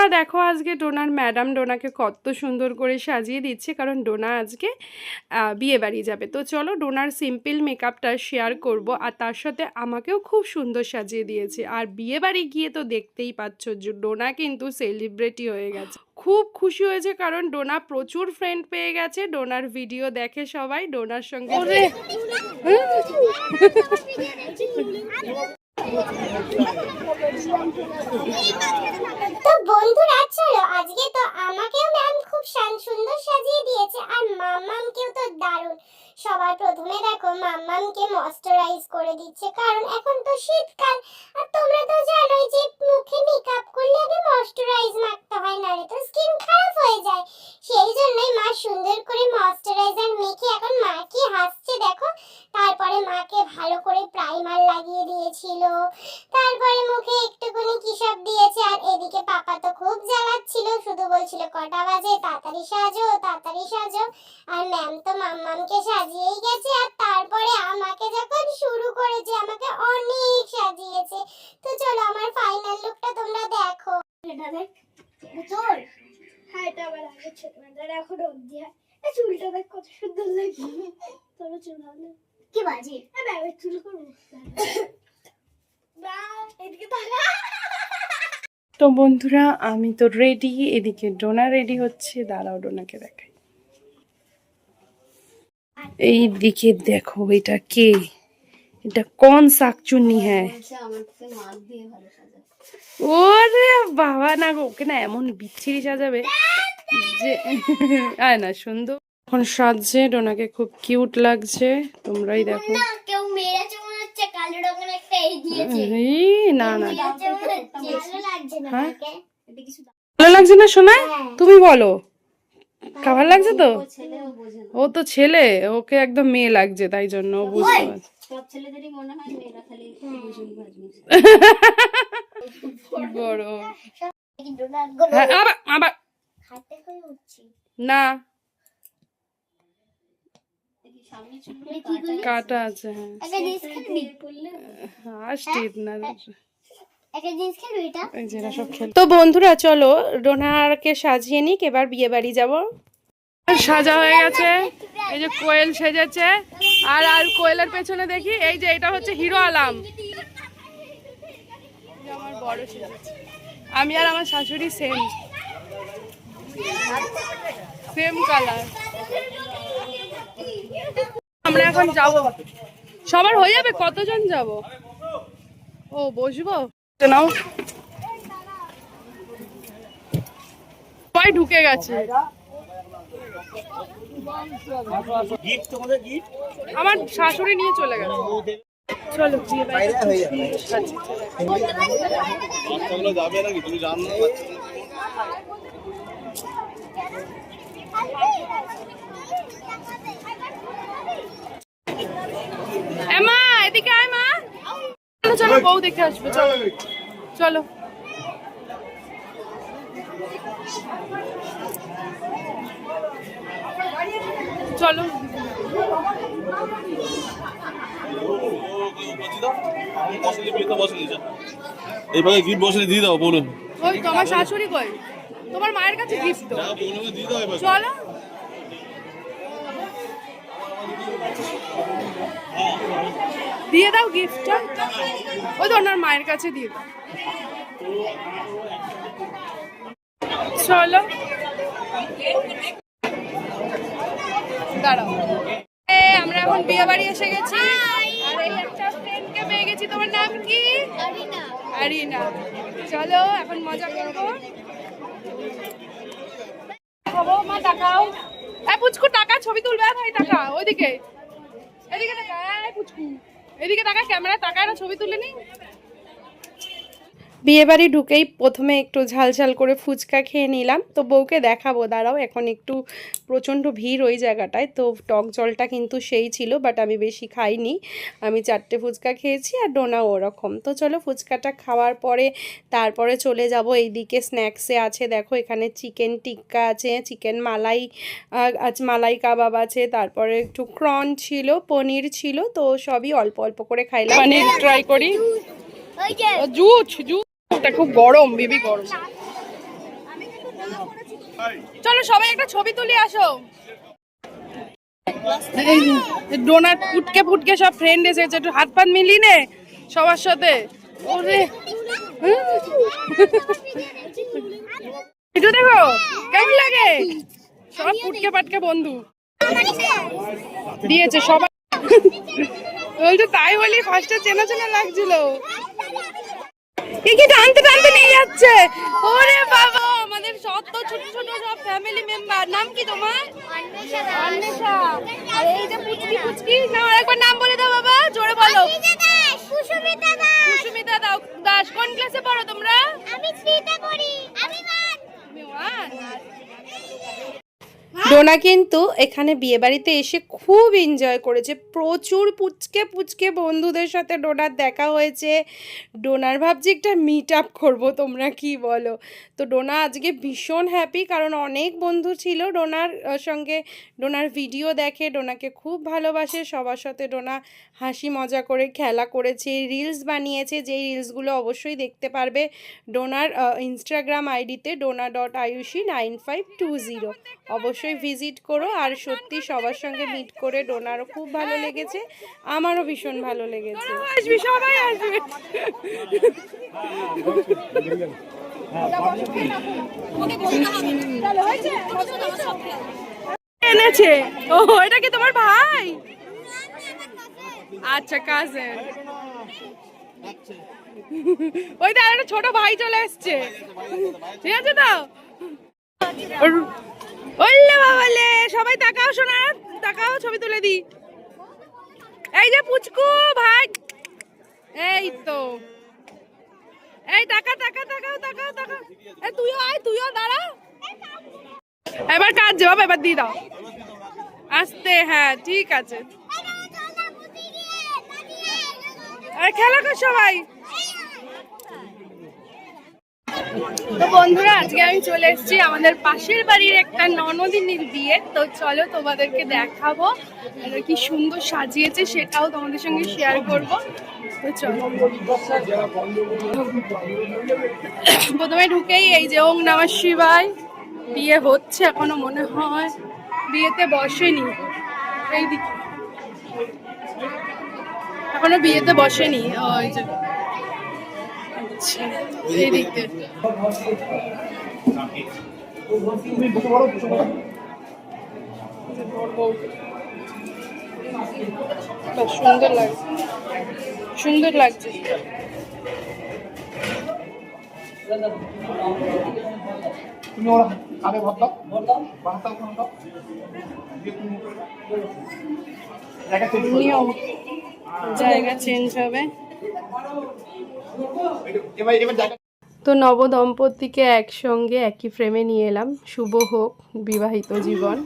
বন্ধুরা দেখো আজকে ডোনার ম্যাডাম ডোনাকে কত সুন্দর করে সাজিয়ে দিচ্ছে কারণ ডোনা আজকে বিয়ে বাড়ি যাবে। তো চলো ডোনার সিম্পল মেকআপটা শেয়ার করব আর তার সাথে আমাকেও খুব সুন্দর সাজিয়ে দিয়েছে। আর বিয়ে বাড়ি গিয়ে তো দেখতেই পাচ্ছ যে ডোনা কিন্তু সেলিব্রিটি হয়ে গেছে। খুব খুশি হয়েছে কারণ ডোনা প্রচুর ফ্রেন্ড পেয়ে গেছে ডোনার ভিডিও দেখে সবাই ডোনার সঙ্গে তো বন্ধুরা চলো আজকে তো আমাকেও ম্যাম খুব শান- সুন্দর সাজিয়ে দিয়েছে আর মাম্মামকেও তো দারুণ সবার প্রথমে দেখো মাম্মামকে ময়শ্চারাইজ করে দিচ্ছে কারণ এখন তো শীতকাল আর তোমরা তো জানোই যে মুখে মেকআপ করলে আগে ময়শ্চারাইজ মাখতে হয় নাহলে তো স্কিন খারাপ হয়ে যায় সেই জন্যই মা সুন্দর করে ময়শ্চারাইজার মেখে এখন মাকে হাসছে, দেখো। তারপরে মাকে ভালো করে প্রাইমার লাগিয়ে দিয়েছিল। তারপরে মুখে একটুখানি কি সব দিয়েছে, আর এদিকে পাপা তো খুব জ্বালাচ্ছিল, শুধু বলছিল, কটা বাজে? তাড়াতাড়ি সাজো তাড়াতাড়ি সাজো। আর ম্যাম তো মাম্মামকে সাজিয়েই গেছে, আর তারপরে আমাকে যখন শুরু করেছে, আমাকে অনেক সাজিয়েছে। তো চলো, আমার ফাইনাল লুকটা তোমরা দেখো। এটা দেখ তোর হ্যাঁ এটা আবার আগে ছোটবেলার এখন অব্দি হয়। এই চুলটা দেখ কত সুন্দর লাগছে তোর চুল ভালো কি বাজে? হ্যাঁ ব্যাবের চুল করব এদিকে তাকা তো বন্ধুরা আমি তো রেডি এদিকে ডোনা রেডি হচ্ছে দাঁড়াও ডোনাকে দেখাই। এই দিকে দেখো এটা কে? এটা কোন শাকচুন্নি হ্যাঁ ওরে বাবা না গো ওকে না এমন বিচ্ছিরি সাজাবে যে আয় না সুন্দর। এখন সাজছে ডোনাকে খুব কিউট লাগছে তোমরাই দেখো। না না ভালো লাগছে না হ্যাঁ? আমাকে ভালো লাগছে না শোনা হ্যাঁ। তুমি বলো। খাবার লাগছে তো? ও তো ছেলে ওকে একদম মেয়ে লাগছে তাই জন্য বুঝতে পারছে। সব ছেলেদেরই মনে হয় মেয়েরা খালি বড়। হ্যাঁ আবার আবার। না। কাটা আছে হ্যাঁ। তো বন্ধুরা চলো ডোনারকে সাজিয়ে নিক এবার বিয়ে বাড়ি যাব। সাজা হয়ে গেছে। এই যে কোয়েল সেজেছে। আর আর কোয়েলের পেছনে দেখি, এই যে এটা হচ্ছে হিরো আলাম। আমি আর আমার শাশুড়ি সেম সেম কালার আমরা এখন যাব। সবার হয়ে যাবে? কতজন যাব? ও, বসবো? নাও। সবাই ঢুকে গেছে। আমার শাশুড়ি নিয়ে চলে গেছে। চলো এদিকে আয় মা। চলো চলো বউ দেখে আসবে চলো। চলো। চলো। এইভাবে গিফট বসে দিয়ে দাও বলুন। ওই তোমার শাশুড়ি কই? তোমার মায়ের কাছে গিফট তো। চলো। দিয়ে দাও গিফটটা ওই তো ওনার মায়ের কাছে দিয়ে দাও। চলো। দাঁড়াও। আমরা এখন বিয়ে বাড়ি এসে গেছি। আর এই একটা ফ্রেন্ডকে পেয়ে গেছি। তোমার নাম কি? আরিনা। চলো এখন মজা করব। খাব মা টাকাও হ্যাঁ পুচকু টাকা ছবি তুলবে? ভাই টাকা ওইদিকে। এদিকে টাকা পুচকু। এদিকে টাকা ক্যামেরা টাকা না ছবি তুলে নি? বিয়ে বাড়ি ঢুকেই প্রথমে একটু ঝাল ঝাল করে ফুচকা খেয়ে নিলাম। তো বউকে দেখাবো দাঁড়াও এখন একটু প্রচণ্ড ভিড় ওই জায়গাটায়। তো টক জলটা কিন্তু সেই ছিল বাট আমি বেশি খাইনি। আমি চারটে ফুচকা খেয়েছি আর ডোনা ওরকম। তো চলো ফুচকাটা খাওয়ার পরে তারপরে চলে যাব। এইদিকে স্ন্যাক্সে আছে দেখো এখানে চিকেন টিক্কা আছে চিকেন মালাই আছে মালাই কাবাব আছে তারপরে একটু ক্রন ছিল পনির ছিল তো সবই অল্প অল্প করে খাইলাম। পনির ট্রাই করি। ওই যে খুব গরম, বেবি গরম। চলো সবাই একটা ছবি তুলি আসো। ডোনার ফুটকে ফুটকে সব ফ্রেন্ড এসেছে, একটু হাত পাত মিলি নে সবার সাথে। ওরে। একটু দেখো, কেমন লাগে? সব ফুটকে পাটকে বন্ধু। দিয়েছে সবাই। বলছে, তাই বলি ফার্স্টে চেনা চেনা লাগছিল। কি কি টানতে টানতে নিয়ে যাচ্ছে? ওরে বাবা আমাদের সব ছোট ছোট সব ফ্যামিলি মেম্বার নাম কি তোমার? অন্বেষা আর এই যে পুচকি পুচকি না একবার নাম বলে দাও বাবা জোরে বলো। সুস্মিতা দাস। সুস্মিতা দাও দাস কোন ক্লাসে পড়ো তোমরা? আমি থ্রিতে পড়ি। আমি ওয়ান। আমি one? ডোনা কিন্তু এখানে বিয়ে বাড়িতে এসে খুব এনজয় করেছে। প্রচুর পুচকে পুচকে বন্ধুদের সাথে ডোনার দেখা হয়েছে। ডোনার ভাবছি একটা মিট আপ করব, তোমরা কি বলো? তো ডোনা আজকে ভীষণ হ্যাপি কারণ অনেক বন্ধু ছিল ডোনার সঙ্গে। ডোনার ভিডিও দেখে, ডোনাকে খুব ভালোবাসে। সবার সাথে ডোনা হাসি মজা করে খেলা করেছে রিলস বানিয়েছে। যেই রিলসগুলো অবশ্যই দেখতে পারবে ডোনার ইনস্টাগ্রাম আইডিতে Dona dot Ayushi nine five two zero অবশ্যই ভিজিট করো আর সত্যি সবার সঙ্গে মিট করে ডোনারও খুব ভালো লেগেছে। আমারও ভীষণ ভালো লেগেছে। আসবি সবাই আসবে। এনেছে। ও এটা কি তোমার ভাই? আচ্ছা কাজের ওই তো একটা ছোট ভাই চলে এসছে। ঠিক আছে তো? ওল্লে বাবালে সবাই তাকাও শোনা তাকাও ছবি তুলে দি। এই যে পুচকু ভাই। এই তো। এই টাকা টাকা টাকাও তাকাও তাকাও। এই তুইও আয় তুইও দাঁড়া। এবার কাজ জবাব এবার দিয়ে দাও। আস্তে হ্যাঁ ঠিক আছে। আর খেলা কর সবাই। তো বন্ধুরা, আজকে আমি চলে এসেছি আমাদের পাশের বাড়ির একটা ননদিনীর বিয়ে। তো চলো তোমাদেরকে দেখাবো কি সুন্দর সাজিয়েছে সেটাও তোমাদের সঙ্গে শেয়ার করব। প্রথমে ঢুকেই এই যে, ওং নমঃ শিবায়। বিয়ে হচ্ছে এখনও মনে হয়। বিয়েতে বসেনি। এই দিকে এখনও বিয়েতে বসেনি, ওই যে। এই দিকে বাহ, সুন্দর লাগছে সুন্দর লাগছে। তুমি ওরা আগে ভাত দাও। ভাত দাও ভাত দাও। দিয়ে তুমি জায়গা চেঞ্জ করো নিয়ম জায়গা চেঞ্জ হবে। তো নবদম্পতিকে একসঙ্গে একই ফ্রেমে নিয়ে এলাম। শুভ হোক বিবাহিত জীবন।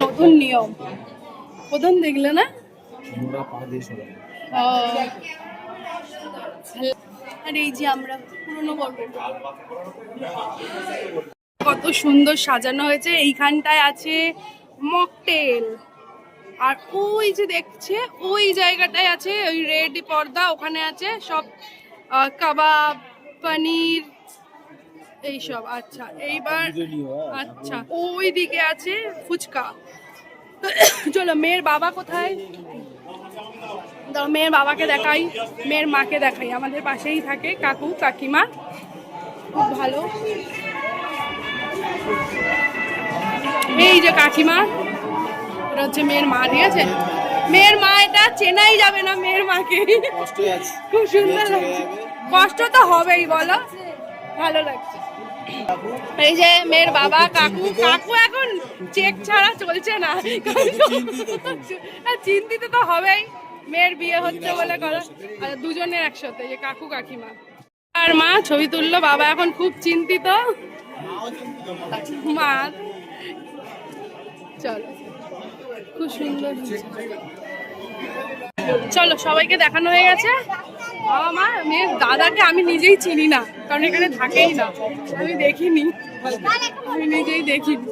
নতুন নিয়ম। প্রথম দেখলে না। আর এই যে আমরা পুরনো কত সুন্দর সাজানো হয়েছে। এইখানটায় আছে মকটেল। আর ওই যে দেখছে, ওই জায়গাটায় আছে ওই রেড পর্দা, ওখানে আছে সব কাবাব, পনির, এইসব। আচ্ছা এইবার আচ্ছা ওই দিকে আছে ফুচকা। চলো, মেয়ের বাবা কোথায়? মেয়ের বাবাকে দেখাই মেয়ের মাকে দেখাই। আমাদের পাশেই থাকে কাকু কাকিমা। খুব ভালো। এই যে কাকিমা এটা হচ্ছে মেয়ের মা ঠিক আছে? মেয়ের মা এটা চেনাই যাবে না মেয়ের মাকে। খুব সুন্দর লাগছে। কষ্ট তো হবেই বলো। ভালো লাগছে। এই যে মেয়ের বাবা কাকু কাকু এখন চেক ছাড়া চলছে না। চিন্তিত তো হবেই। মেয়ের বিয়ে হচ্ছে বলে দুজনের একসাথে যে কাকু কাকিমা। আর মা ছবি তুললো, বাবা এখন খুব চিন্তিত। মা, চলো। খুব সুন্দর চলো, সবাইকে দেখানো হয়ে গেছে। মা, মেয়ের দাদাকে আমি নিজেই চিনি না, কারণ এখানে থাকেই না। আমি দেখিনি। আমি নিজেই দেখিনি।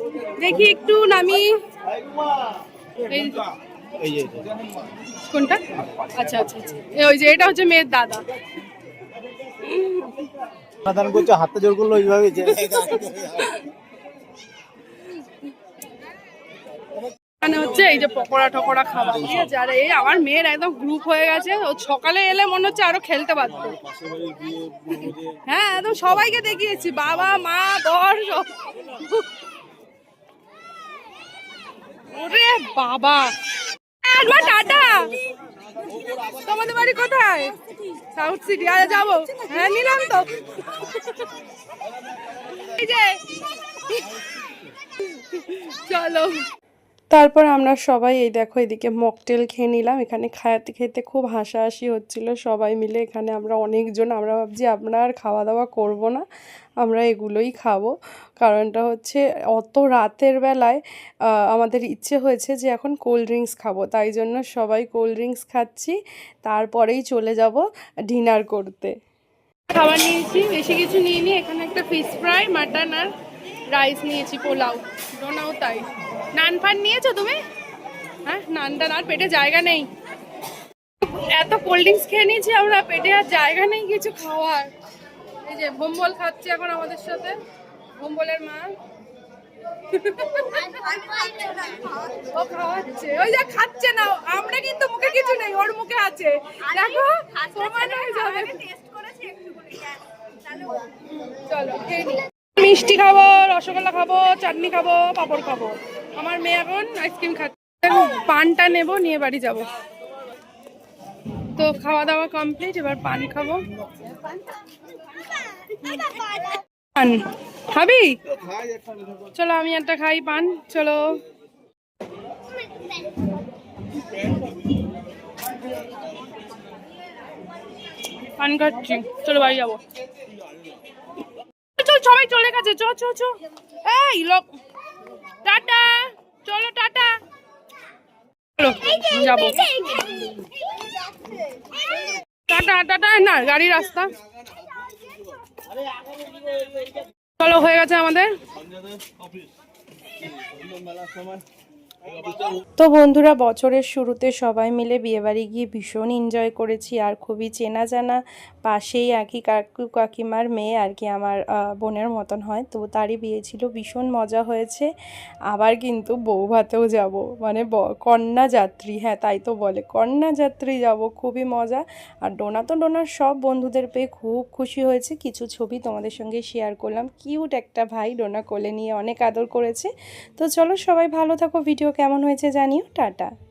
দেখি একটু নামি। এই কোনটা? আচ্ছা আচ্ছা আচ্ছা। ওই যে এটা হচ্ছে মেয়ের দাদা। করছ হাতে জোর করল ওইভাবে যে মানে হচ্ছে এই যে পকোড়া টকোড়া খাওয়া ঠিক আছে আর এই আমার মেয়ের একদম গ্রুপ হয়ে গেছে ও সকালে এলে মনে হচ্ছে আরও খেলতে পারতো। হ্যাঁ একদম সবাইকে দেখিয়েছি বাবা মা বর সব। ওরে বাবা! টাটা। তোমাদের বাড়ি কোথায়? সাউথ সিটি আরে যাব। হ্যাঁ নিলাম তো। চলো। তারপর আমরা সবাই এই দেখো, এদিকে মকটেল খেয়ে নিলাম। এখানে খায়াতে খেতে খুব হাসাহাসি হচ্ছিল সবাই মিলে। এখানে আমরা অনেকজন, আমরা ভাবছি আমরা আর খাওয়া দাওয়া করব না। আমরা এগুলোই খাব। কারণটা হচ্ছে অত রাতের বেলায় আমাদের ইচ্ছে হয়েছে যে এখন কোল্ড ড্রিঙ্কস খাব। তাই জন্য সবাই কোল্ড ড্রিঙ্কস খাচ্ছি। তারপরেই চলে যাব ডিনার করতে। খাবার নিয়েছি, বেশি কিছু নিইনি। এখানে একটা ফিশ ফ্রাই মাটন আর রাইস নিয়েছি, পোলাও। ডোনাও তাই। নান ফান নিয়েছো তুমি? হ্যাঁ নান টান আর পেটে জায়গা নেই। এত কোল্ড ড্রিঙ্কস খেয়ে নিয়েছি আমরা, পেটে আর জায়গা নেই কিছু খাওয়ার। এই যে ভোম্বল খাচ্ছে এখন আমাদের সাথে। ভোম্বলের মা। ও খাওয়াচ্ছে। ওই যে খাচ্ছে না আমরা কিন্তু মুখে কিছু নেই ওর মুখে আছে। দেখো সমান হয়ে যাবে। চলো মিষ্টি খাব রসগোল্লা খাব চাটনি খাব পাঁপড় খাব। আমার মেয়ে এখন আইসক্রিম খাচ্ছে। পানটা নেব নিয়ে বাড়ি যাব। তো খাওয়া দাওয়া কমপ্লিট এবার পান খাব। পান। খাবি? চলো, আমি একটা খাই পান, চলো। পান খাচ্ছি, চলো বাড়ি যাব। চল সবাই চলে গেছে চ চ চ এই, লোক। টাটা, চলো টাটা। চলো, যাব। টাটা টাটা, না গাড়ি রাস্তা। চলো, হয়ে গেছে আমাদের। তো বন্ধুরা, বছরের শুরুতে সবাই মিলে বিয়েবাড়ি গিয়ে ভীষণ এনজয় করেছি, আর খুবই চেনা জানা পাশেই আর কি কাকু কাকিমার মেয়ে আর কি আমার বোনের মতন হয়। তো তারই বিয়ে ছিল। ভীষণ মজা হয়েছে। আবার কিন্তু বউ ভাতেও যাব। মানে কন্যা যাত্রী। হ্যাঁ তাই তো বলে। কন্যা যাত্রী যাব। খুবই মজা। আর ডোনা তো ডোনার সব বন্ধুদের পেয়ে খুব খুশি হয়েছে। কিছু ছবি তোমাদের সঙ্গে শেয়ার করলাম। কিউট একটা ভাই ডোনা কোলে নিয়ে অনেক আদর করেছে। তো চলো সবাই ভালো থাকো। ভিডিও কেমন হয়েছে জানিও। টাটা।